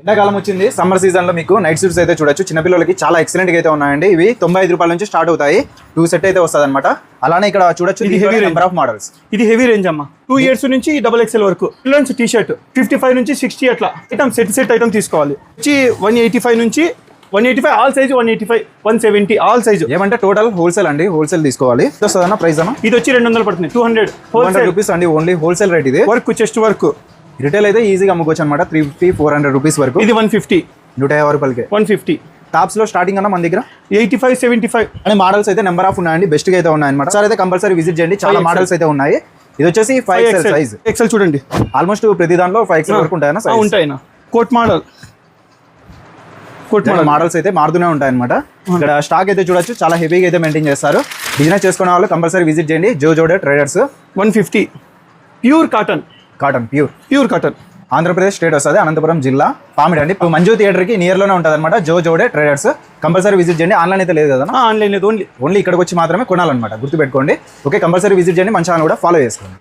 ఎండాకాలం వచ్చింది సమ్మర్ సీజన్లో మీకు నైట్ సూట్స్ అయితే చూడొచ్చు. చిన్నపిల్లలకి చాలా ఎక్సలెంట్గా అయితే ఉన్నాయండి. ఇవి తొంభై ఐదు రూపాయల నుంచి స్టార్ట్ అవుతాయి. టూ సెట్ అయితే వస్తుంది అనమాట అలానే ఇక్కడ చూడొచ్చు ఇది heavy నెంబర్ ఆఫ్ మోడల్స్ ఇది హెవీ రేంజ్ అమ్మా. టూ ఇయర్స్ నుంచి డబల్ ఎక్స్ఎల్ వరకు. Children's T shirt fifty five నుంచి సిక్స్టీ అట్లా. ఐటమ్ సెట్ సెట్ ఐటమ్ తీసుకోవాలి. వచ్చి వన్ ఎయిటీ ఫైవ్ నుంచి one eighty five all size one eighty five one seventy all size ఏమంటే total wholesale అండి. Wholesale తీసుకోవాలి. ప్రైస్ అన్న? ఇది వచ్చి రెండు వందలు పడుతుంది. Two hundred hundred wholesale rupees అండి ఓన్లీ హోల్సేల్ రేట్ ఇది. వర్క్ చెస్ట్ వర్క్ రిటైల్ అయితే ఈజీగా అమ్ముకోవచ్చు అనమాట three fifty four hundred rupees వరకు. ఇది వన్ ఫిఫ్టీ నూట యాభై రూపాయలకి. వన్ ఫిఫ్టీ టాప్స్లో స్టార్టింగ్ అన్న మన దగ్గర? Eighty five seventy five and models అయితే నెంబర్ ఆఫ్ ఉన్నాయండి బెస్ట్గా అయితే ఉన్నాయి అనమాట సార్ అయితే కంపల్సరీ విజిట్ చేయండి చాలా 5XL. మోడల్స్ అయితే ఉన్నాయి. ఇది వచ్చేసి ఫైవ్ ఎక్సెల్ సైజ్ ఎక్సెల్ చూడండి. ఆల్మోస్ట్ ప్రతి దాంట్లో ఫైవ్ ఎక్సెల్ వరకు ఉంటాయన్న ఉంటాయినా coat model coat model models అయితే మారుతూనే ఉంటాయి అనమాట ఇక్కడ స్టాక్ అయితే చూడొచ్చు చాలా హెవీగా అయితే మెయింటైన్ చేస్తారు. బిజినెస్ చేసుకునే వాళ్ళు కంపల్సరీ విజిట్ చేయండి. Jo Jode traders one fifty pure cotton cotton pure. Pure cotton. Andhra Pradesh state వస్తుంది అనంతపురం జిల్లా పామిడి అండి ఇప్పుడు మంజు థియేటర్కి నియర్లోనే ఉంటుంది అనమాట Jo Jode traders. Compulsory visit చేయండి. ఆన్లైన్ అయితే లేదు కదా? ఆన్లైన్ లేదు ఓన్లీ. ఓన్లీ ఇక్కడికి వచ్చి మాత్రమే కొనాలన్నమాట. గుర్తుపెట్టుకోండి. ఓకే కంపల్సరీ విజిట్ చేయండి. మంచి కూడా ఫాలో చేసుకోండి.